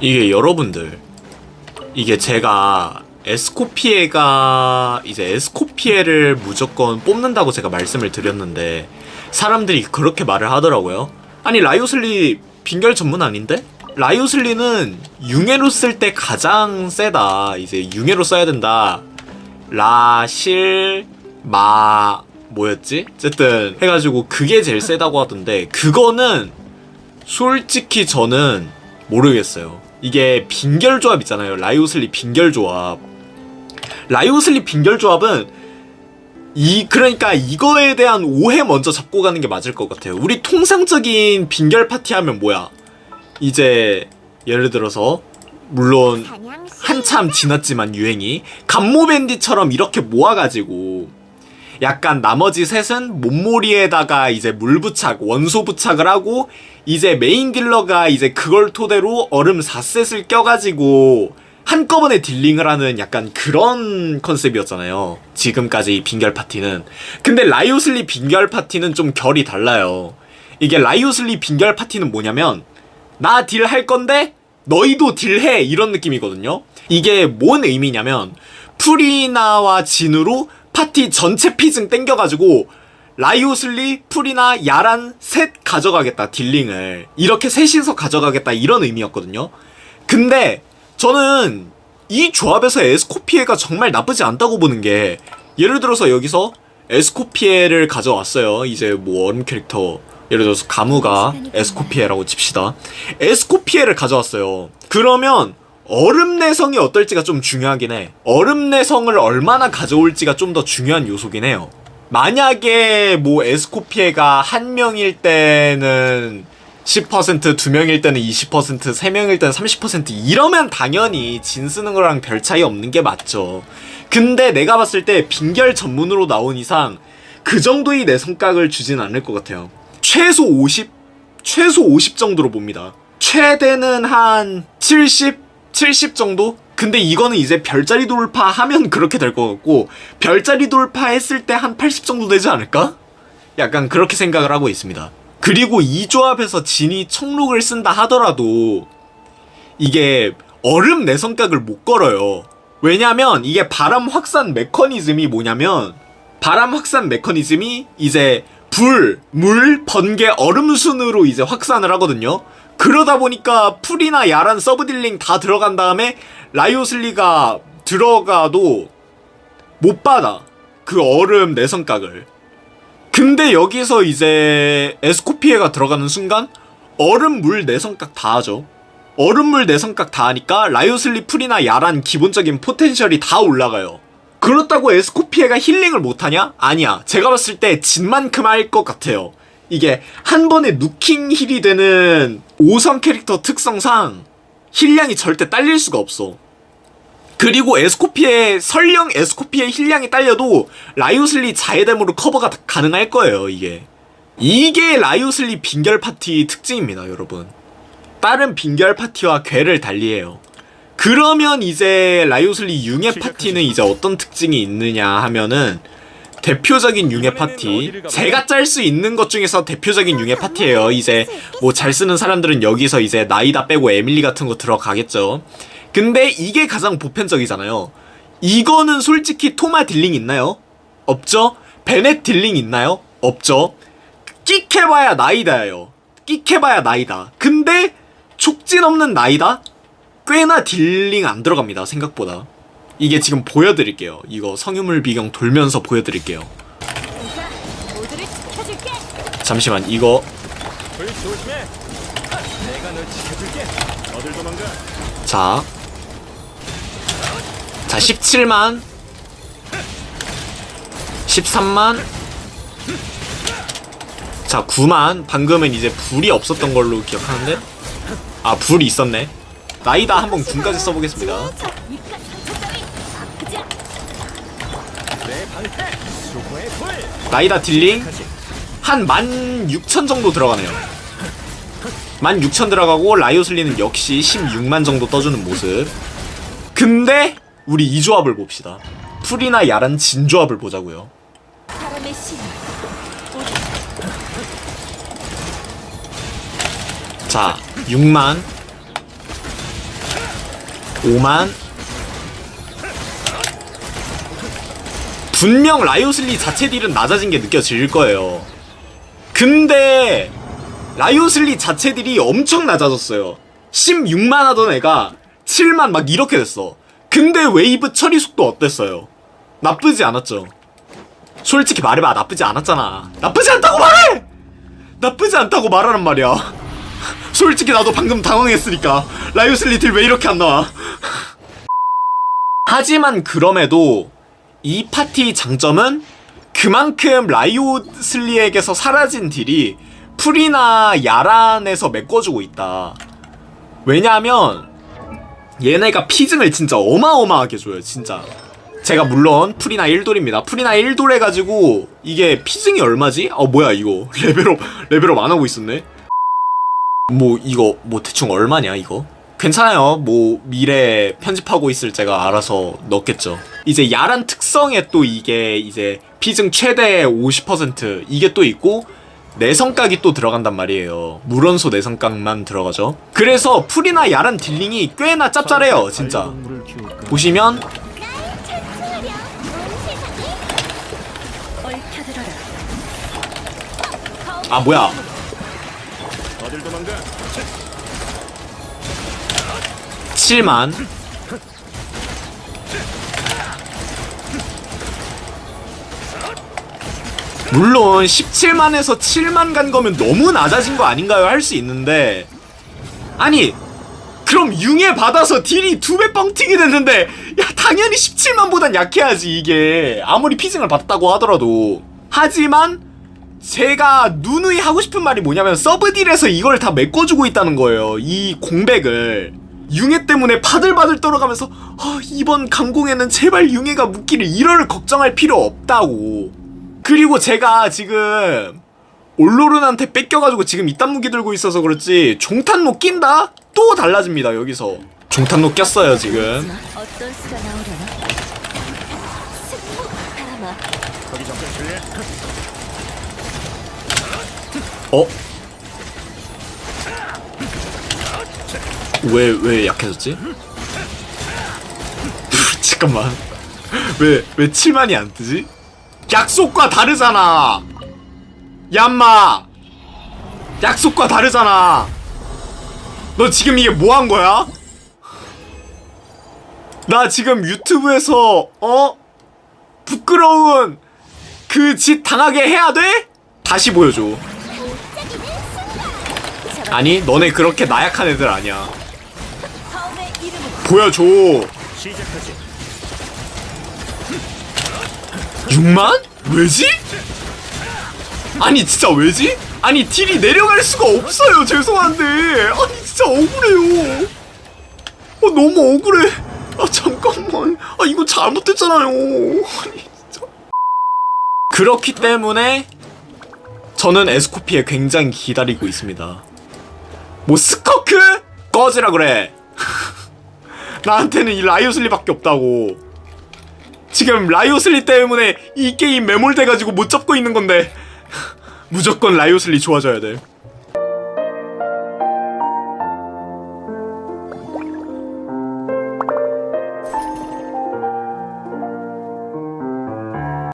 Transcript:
이게 여러분들 이게 제가 에스코피에가 이제 에스코피에를 무조건 뽑는다고 제가 말씀을 드렸는데 사람들이 그렇게 말을 하더라고요. 아니 라이오슬리 빙결 전문 아닌데? 라이오슬리는 융해로 쓸 때 가장 세다. 이제 융해로 써야 된다. 라실 마 뭐였지? 어쨌든 해가지고 그게 제일 세다고 하던데 그거는 솔직히 저는 모르겠어요. 이게 빙결 조합 있잖아요. 라이오슬리 빙결 조합. 라이오슬리 빙결 조합은 이 그러니까 이거에 대한 오해 먼저 잡고 가는 게 맞을 것 같아요. 우리 통상적인 빙결 파티 하면 뭐야? 이제 예를 들어서 물론 한참 지났지만 유행이 감모밴디처럼 이렇게 모아가지고 약간 나머지 셋은 몸무리에다가 이제 물 부착, 원소 부착을 하고 이제 메인 딜러가 이제 그걸 토대로 얼음 4셋을 껴가지고 한꺼번에 딜링을 하는 약간 그런 컨셉이었잖아요. 지금까지 이 빙결 파티는. 근데 라이오슬리 빙결 파티는 좀 결이 달라요. 이게 라이오슬리 빙결 파티는 뭐냐면 나 딜 할 건데 너희도 딜해 이런 느낌이거든요. 이게 뭔 의미냐면 프리나와 진으로 파티 전체 피증 땡겨가지고 라이오슬리, 프리나, 야란 셋 가져가겠다 딜링을 이렇게 셋이서 가져가겠다 이런 의미였거든요. 근데 저는 이 조합에서 에스코피에가 정말 나쁘지 않다고 보는 게 예를 들어서 여기서 에스코피에를 가져왔어요. 이제 뭐 얼음 캐릭터 예를 들어서 가무가 에스코피에라고 칩시다. 에스코피에를 가져왔어요. 그러면 얼음 내성이 어떨지가 좀 중요하긴 해. 얼음 내성을 얼마나 가져올지가 좀 더 중요한 요소긴 해요. 만약에 뭐 에스코피에가 한 명일 때는 10%, 두 명일 때는 20%, 세 명일 때는 30% 이러면 당연히 진 쓰는 거랑 별 차이 없는 게 맞죠. 근데 내가 봤을 때 빙결 전문으로 나온 이상 그 정도의 내 성각을 주진 않을 것 같아요. 최소 50? 최소 50 정도로 봅니다. 최대는 한 70? 70 정도? 근데 이거는 이제 별자리 돌파하면 그렇게 될 것 같고 별자리 돌파했을 때 한 80 정도 되지 않을까? 약간 그렇게 생각을 하고 있습니다. 그리고 이 조합에서 진이 청록을 쓴다 하더라도 이게 얼음 내성각을 못 걸어요. 왜냐면 이게 바람 확산 메커니즘이 뭐냐면 바람 확산 메커니즘이 이제 불, 물, 번개, 얼음 순으로 이제 확산을 하거든요. 그러다 보니까 풀이나 야란 서브딜링 다 들어간 다음에 라이오슬리가 들어가도 못 받아. 그 얼음 내성각을. 근데 여기서 이제 에스코피에가 들어가는 순간 얼음 물 내성각 다 하죠. 얼음물 내성각 다 하니까 라이오슬리 풀이나 야란 기본적인 포텐셜이 다 올라가요. 그렇다고 에스코피에가 힐링을 못하냐? 아니야. 제가 봤을 때 진만큼 할 것 같아요. 이게 한 번에 누킹 힐이 되는 5성 캐릭터 특성상 힐량이 절대 딸릴 수가 없어. 그리고 에스코피에 설령 에스코피에 힐량이 딸려도 라이오슬리 자해됨으로 커버가 다 가능할 거예요 이게. 이게 라이오슬리 빙결 파티 특징입니다 여러분. 다른 빙결 파티와 괴를 달리해요. 그러면 이제 라이오슬리 융해 파티는 이제 어떤 특징이 있느냐 하면은 대표적인 융해 파티 제가 짤 수 있는 것 중에서 대표적인 융해 파티예요 이제 뭐 잘 쓰는 사람들은 여기서 이제 나이다 빼고 에밀리 같은 거 들어가겠죠 근데 이게 가장 보편적이잖아요. 이거는 솔직히 토마 딜링 있나요? 없죠? 베넷 딜링 있나요? 없죠? 끽해봐야 나이다예요. 끽해봐야 나이다. 근데 촉진 없는 나이다? 꽤나 딜링 안 들어갑니다. 생각보다. 이게 지금 보여드릴게요. 이거 성유물 비경 돌면서 보여드릴게요. 잠시만 이거? 자. 자, 17만. 13만. 자, 9만. 방금은 이제 불이 없었던 걸로 기억하는데. 아, 불이 있었네. 나이다 한번 군까지 써보겠습니다. 입가 상처 따위 아프지 않- 내 방패. 수호의 불. 나이다 딜링 한 16,000 정도 들어가네요. 16,000 들어가고 라이오슬리는 역시 16만 정도 떠주는 모습. 근데 우리 이 조합을 봅시다. 풀이나 야란 진 조합을 보자고요. 자, 6만 5만 분명 라이오슬리 자체 딜은 낮아진 게 느껴질 거예요. 근데 라이오슬리 자체 딜이 엄청 낮아졌어요. 16만 하던 애가 7만 막 이렇게 됐어. 근데 웨이브 처리 속도 어땠어요? 나쁘지 않았죠. 솔직히 말해봐 나쁘지 않았잖아. 나쁘지 않다고 말해! 나쁘지 않다고 말하란 말이야. 솔직히 나도 방금 당황했으니까 라이오슬리 딜 왜 이렇게 안 나와? 하지만 그럼에도 이 파티 장점은 그만큼 라이오슬리에게서 사라진 딜이 풀이나 야란에서 메꿔주고 있다. 왜냐하면 얘네가 피증을 진짜 어마어마하게 줘요, 진짜. 제가 물론 풀이나 1돌입니다. 풀이나 1돌 해가지고 이게 피증이 얼마지? 어 뭐야 이거 레벨업 레벨업 안 하고 있었네. 뭐 이거 뭐 대충 얼마냐 이거? 괜찮아요. 뭐 미래 편집하고 있을 제가 알아서 넣겠죠. 이제 야란 특성에 또 이게 이제 피증 최대 50% 이게 또 있고 내성각이 또 들어간단 말이에요. 물원소 내성각만 들어가죠. 그래서 풀이나 야란 딜링이 꽤나 짭짤해요, 진짜. 보시면. 아 뭐야? 어딜 도망가? 7만 물론 17만에서 7만 간 거면 너무 낮아진 거 아닌가요? 할 수 있는데 아니 그럼 융에 받아서 딜이 두 배 뻥튀기 됐는데 야 당연히 17만보단 약해야지 이게 아무리 피증을 받았다고 하더라도 하지만 제가 누누이 하고 싶은 말이 뭐냐면 서브딜에서 이걸 다 메꿔주고 있다는 거예요 이 공백을 융해 때문에 파들파들 떨어가면서 아, 이번 강공에는 제발 융해가 묻기를 이럴 걱정할 필요 없다고. 그리고 제가 지금 올로른한테 뺏겨가지고 지금 이딴 무기 들고 있어서 그렇지 종탄로 낀다? 또 달라집니다 여기서. 종탄로 꼈어요 지금. 어떤 수가 나오려나? 승부 사람아. 거기 접근 실례. 어? 왜, 왜 약해졌지? 잠깐만. 왜, 왜 7만이 안 뜨지? 약속과 다르잖아! 얌마! 약속과 다르잖아! 너 지금 이게 뭐 한 거야? 나 지금 유튜브에서, 어? 부끄러운 그 짓 당하게 해야 돼? 다시 보여줘. 아니, 너네 그렇게 나약한 애들 아니야. 보여줘. 시작하지. 6만? 왜지? 아니 진짜 왜지? 아니 딜이 내려갈 수가 없어요 죄송한데 아니 진짜 억울해요 어 너무 억울해 아 잠깐만 아 이거 잘못됐잖아요 아니 진짜 그렇기 때문에 저는 에스코피에 굉장히 기다리고 있습니다 뭐 스커크? 꺼지라 그래 나한테는 이 라이오슬리밖에 없다고 지금 라이오슬리 때문에 이 게임 매몰돼가지고 못 잡고 있는 건데 무조건 라이오슬리 좋아져야 돼.